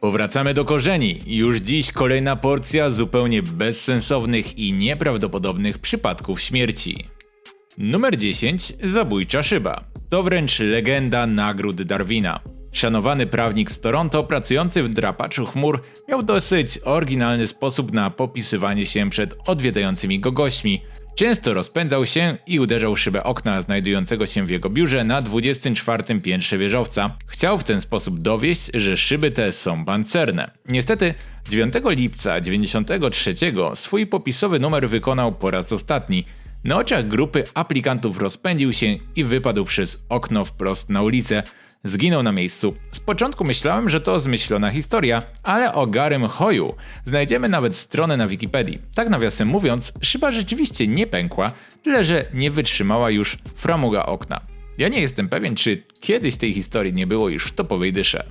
Powracamy do korzeni. Już dziś kolejna porcja zupełnie bezsensownych i nieprawdopodobnych przypadków śmierci. Numer 10. Zabójcza szyba. To wręcz legenda nagród Darwina. Szanowany prawnik z Toronto, pracujący w drapaczu chmur, miał dosyć oryginalny sposób na popisywanie się przed odwiedzającymi go gośćmi. Często rozpędzał się i uderzał szybę okna znajdującego się w jego biurze na 24 piętrze wieżowca. Chciał w ten sposób dowieść, że szyby te są pancerne. Niestety 9 lipca 93 swój popisowy numer wykonał po raz ostatni. Na oczach grupy aplikantów rozpędził się i wypadł przez okno wprost na ulicę. Zginął na miejscu. Z początku myślałem, że to zmyślona historia, ale o Garym Hoju znajdziemy nawet stronę na Wikipedii. Tak nawiasem mówiąc, szyba rzeczywiście nie pękła, tyle że nie wytrzymała już framuga okna. Ja nie jestem pewien, czy kiedyś tej historii nie było już w topowej dysze.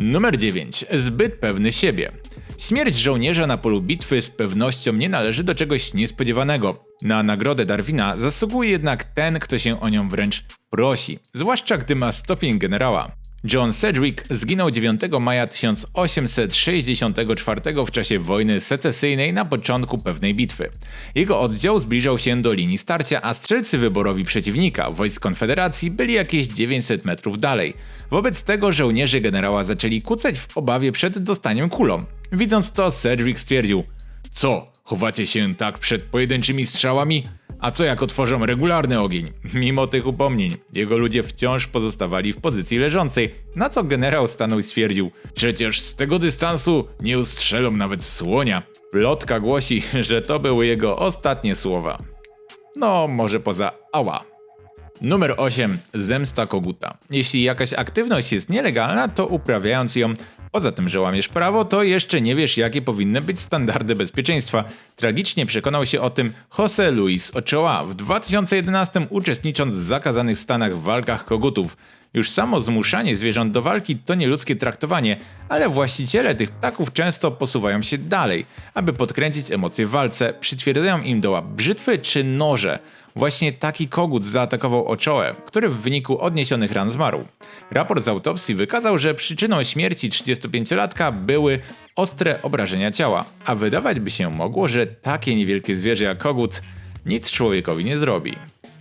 Numer 9. Zbyt pewny siebie. Śmierć żołnierza na polu bitwy z pewnością nie należy do czegoś niespodziewanego. Na nagrodę Darwina zasługuje jednak ten, kto się o nią wręcz prosi, zwłaszcza gdy ma stopień generała. John Sedgwick zginął 9 maja 1864 w czasie wojny secesyjnej na początku pewnej bitwy. Jego oddział zbliżał się do linii starcia, a strzelcy wyborowi przeciwnika, wojsk Konfederacji, byli jakieś 900 metrów dalej. Wobec tego żołnierze generała zaczęli kucać w obawie przed dostaniem kulą. Widząc to, Sedgwick stwierdził: Co, chowacie się tak przed pojedynczymi strzałami? A co jak otworzą regularny ogień? Mimo tych upomnień, jego ludzie wciąż pozostawali w pozycji leżącej, na co generał stanął i stwierdził: Przecież z tego dystansu nie ustrzelą nawet słonia. Plotka głosi, że to były jego ostatnie słowa. No, może poza ała. Numer 8. Zemsta koguta. Jeśli jakaś aktywność jest nielegalna, to uprawiając ją Poza tym, że łamiesz prawo, to jeszcze nie wiesz, jakie powinny być standardy bezpieczeństwa. Tragicznie przekonał się o tym Jose Luis Ochoa w 2011 uczestnicząc w zakazanych Stanach w walkach kogutów. Już samo zmuszanie zwierząt do walki to nieludzkie traktowanie, ale właściciele tych ptaków często posuwają się dalej. Aby podkręcić emocje w walce, przytwierdzają im do łap brzytwy czy noże. Właśnie taki kogut zaatakował Ochoę, który w wyniku odniesionych ran zmarł. Raport z autopsji wykazał, że przyczyną śmierci 35-latka były ostre obrażenia ciała, a wydawać by się mogło, że takie niewielkie zwierzę jak kogut nic człowiekowi nie zrobi.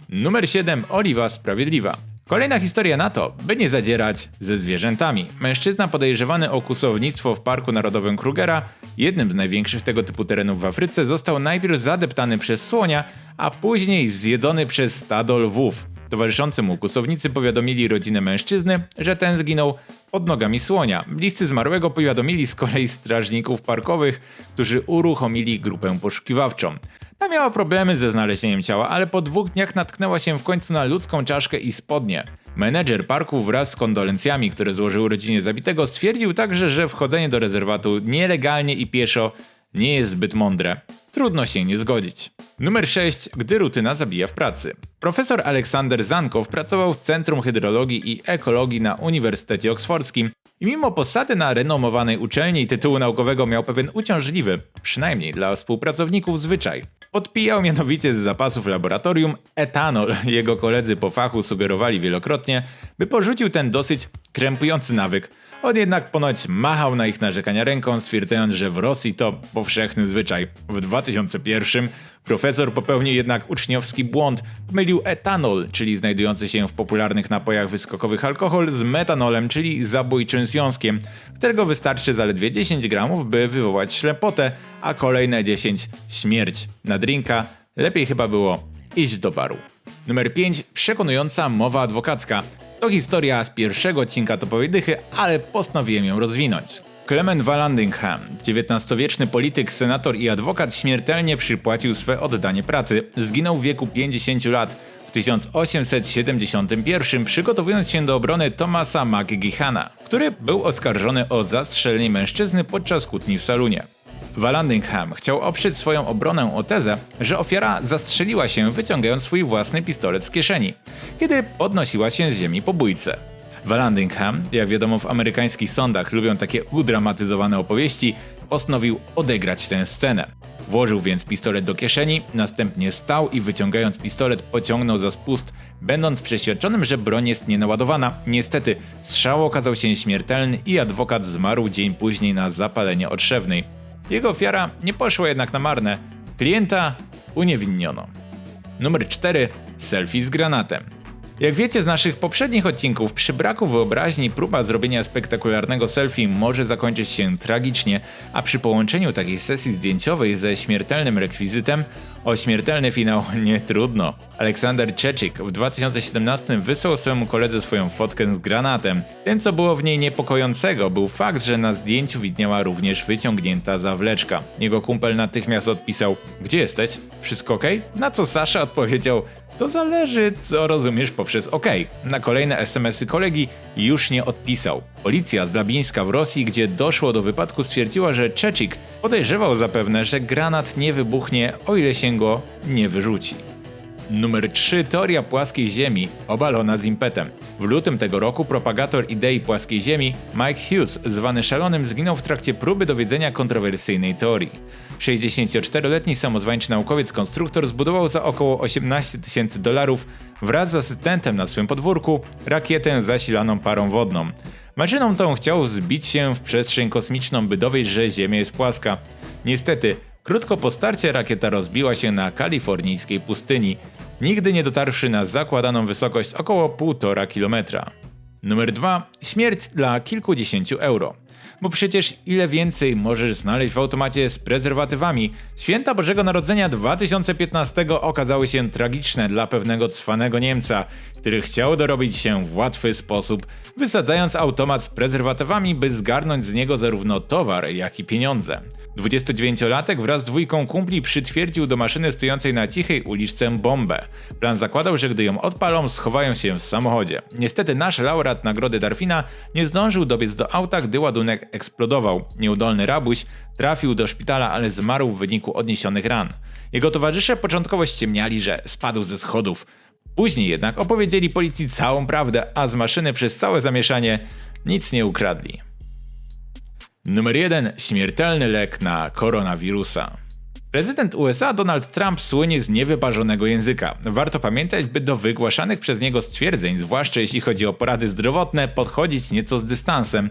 Numer 7. Oliwa Sprawiedliwa. Kolejna historia na to, by nie zadzierać ze zwierzętami. Mężczyzna podejrzewany o kusownictwo w Parku Narodowym Krugera, jednym z największych tego typu terenów w Afryce, został najpierw zadeptany przez słonia, a później zjedzony przez stado lwów. Towarzyszący mu kusownicy powiadomili rodzinę mężczyzny, że ten zginął pod nogami słonia. Bliscy zmarłego powiadomili z kolei strażników parkowych, którzy uruchomili grupę poszukiwawczą. Ta miała problemy ze znalezieniem ciała, ale po dwóch dniach natknęła się w końcu na ludzką czaszkę i spodnie. Menedżer parku wraz z kondolencjami, które złożył rodzinie zabitego, stwierdził także, że wchodzenie do rezerwatu nielegalnie i pieszo nie jest zbyt mądre. Trudno się nie zgodzić. Numer 6. Gdy rutyna zabija w pracy. Profesor Aleksander Zankow pracował w Centrum Hydrologii i Ekologii na Uniwersytecie Oksfordzkim i mimo posady na renomowanej uczelni tytułu naukowego miał pewien uciążliwy, przynajmniej dla współpracowników, zwyczaj. Podpijał mianowicie z zapasów laboratorium etanol. Jego koledzy po fachu sugerowali wielokrotnie, by porzucił ten dosyć krępujący nawyk. On jednak ponoć machał na ich narzekania ręką, stwierdzając, że w Rosji to powszechny zwyczaj. W 2001 profesor popełnił jednak uczniowski błąd. Mylił etanol, czyli znajdujący się w popularnych napojach wyskokowych alkohol, z metanolem, czyli zabójczym związkiem, którego wystarczy zaledwie 10 gramów, by wywołać ślepotę, a kolejne 10 śmierć. Na drinka lepiej chyba było iść do baru. Numer 5. Przekonująca mowa adwokacka. To historia z pierwszego odcinka Topowej Dychy, ale postanowiłem ją rozwinąć. Clement Vallandigham, XIX-wieczny polityk, senator i adwokat śmiertelnie przypłacił swe oddanie pracy. Zginął w wieku 50 lat w 1871 przygotowując się do obrony Thomasa McGihana, który był oskarżony o zastrzelenie mężczyzny podczas kłótni w salonie. Vallandigham chciał oprzeć swoją obronę o tezę, że ofiara zastrzeliła się wyciągając swój własny pistolet z kieszeni, kiedy podnosiła się z ziemi pobójcę. Vallandigham, jak wiadomo w amerykańskich sądach lubią takie udramatyzowane opowieści, postanowił odegrać tę scenę. Włożył więc pistolet do kieszeni, następnie stał i wyciągając pistolet pociągnął za spust będąc przeświadczonym, że broń jest nienaładowana. Niestety, strzał okazał się śmiertelny i adwokat zmarł dzień później na zapalenie otrzewnej. Jego ofiara nie poszła jednak na marne. Klienta uniewinniono. Numer 4. Selfie z granatem. Jak wiecie z naszych poprzednich odcinków, przy braku wyobraźni próba zrobienia spektakularnego selfie może zakończyć się tragicznie, a przy połączeniu takiej sesji zdjęciowej ze śmiertelnym rekwizytem o śmiertelny finał nie trudno. Aleksander Czeczik w 2017 wysłał swojemu koledze swoją fotkę z granatem. Tym co było w niej niepokojącego był fakt, że na zdjęciu widniała również wyciągnięta zawleczka. Jego kumpel natychmiast odpisał: Gdzie jesteś? Wszystko ok? Na co Sasza odpowiedział: to zależy, co rozumiesz poprzez OK. Na kolejne SMS-y kolegi już nie odpisał. Policja z Labińska w Rosji, gdzie doszło do wypadku, stwierdziła, że Czeczik podejrzewał zapewne, że granat nie wybuchnie, o ile się go nie wyrzuci. Numer 3. Teoria płaskiej Ziemi, obalona z impetem. W lutym tego roku propagator idei płaskiej Ziemi, Mike Hughes, zwany szalonym, zginął w trakcie próby dowiedzenia kontrowersyjnej teorii. 64-letni samozwańczy naukowiec-konstruktor zbudował za około 18 tysięcy dolarów wraz z asystentem na swym podwórku rakietę zasilaną parą wodną. Maszyną tą chciał zbić się w przestrzeń kosmiczną, by dowieść, że Ziemia jest płaska. Niestety, krótko po starcie rakieta rozbiła się na kalifornijskiej pustyni, nigdy nie dotarłszy na zakładaną wysokość około 1,5 kilometra. Numer 2. Śmierć dla kilkudziesięciu euro bo przecież ile więcej możesz znaleźć w automacie z prezerwatywami. Święta Bożego Narodzenia 2015 okazały się tragiczne dla pewnego cwanego Niemca, który chciał dorobić się w łatwy sposób, wysadzając automat z prezerwatywami, by zgarnąć z niego zarówno towar, jak i pieniądze. 29-latek wraz z dwójką kumpli przytwierdził do maszyny stojącej na cichej uliczce bombę. Plan zakładał, że gdy ją odpalą, schowają się w samochodzie. Niestety nasz laureat nagrody Darwina nie zdążył dobiec do auta, gdy ładunek eksplodował. Nieudolny rabuś trafił do szpitala, ale zmarł w wyniku odniesionych ran. Jego towarzysze początkowo ściemniali, że spadł ze schodów. Później jednak opowiedzieli policji całą prawdę, a z maszyny przez całe zamieszanie nic nie ukradli. Numer 1. Śmiertelny lek na koronawirusa. Prezydent USA Donald Trump słynie z niewyparzonego języka. Warto pamiętać, by do wygłaszanych przez niego stwierdzeń, zwłaszcza jeśli chodzi o porady zdrowotne, podchodzić nieco z dystansem.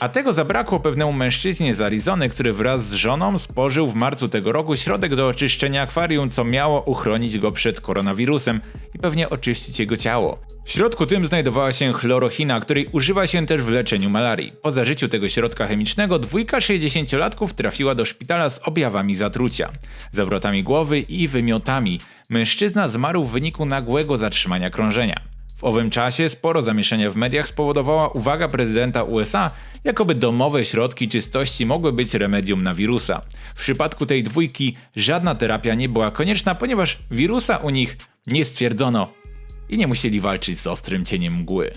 A tego zabrakło pewnemu mężczyźnie z Arizony, który wraz z żoną spożył w marcu tego roku środek do oczyszczenia akwarium, co miało uchronić go przed koronawirusem i pewnie oczyścić jego ciało. W środku tym znajdowała się chlorochina, której używa się też w leczeniu malarii. Po zażyciu tego środka chemicznego dwójka 60-latków trafiła do szpitala z objawami zatrucia, zawrotami głowy i wymiotami. Mężczyzna zmarł w wyniku nagłego zatrzymania krążenia. W owym czasie sporo zamieszania w mediach spowodowała uwaga prezydenta USA, jakoby domowe środki czystości mogły być remedium na wirusa. W przypadku tej dwójki żadna terapia nie była konieczna, ponieważ wirusa u nich nie stwierdzono i nie musieli walczyć z ostrym cieniem mgły.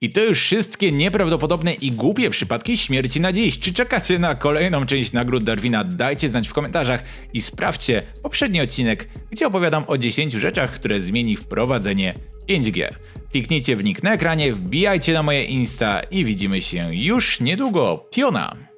I to już wszystkie nieprawdopodobne i głupie przypadki śmierci na dziś. Czy czekacie na kolejną część nagród Darwina? Dajcie znać w komentarzach i sprawdźcie poprzedni odcinek, gdzie opowiadam o 10 rzeczach, które zmieni wprowadzenie 5G. Kliknijcie w nick na ekranie, wbijajcie na moje Insta i widzimy się już niedługo. Piona!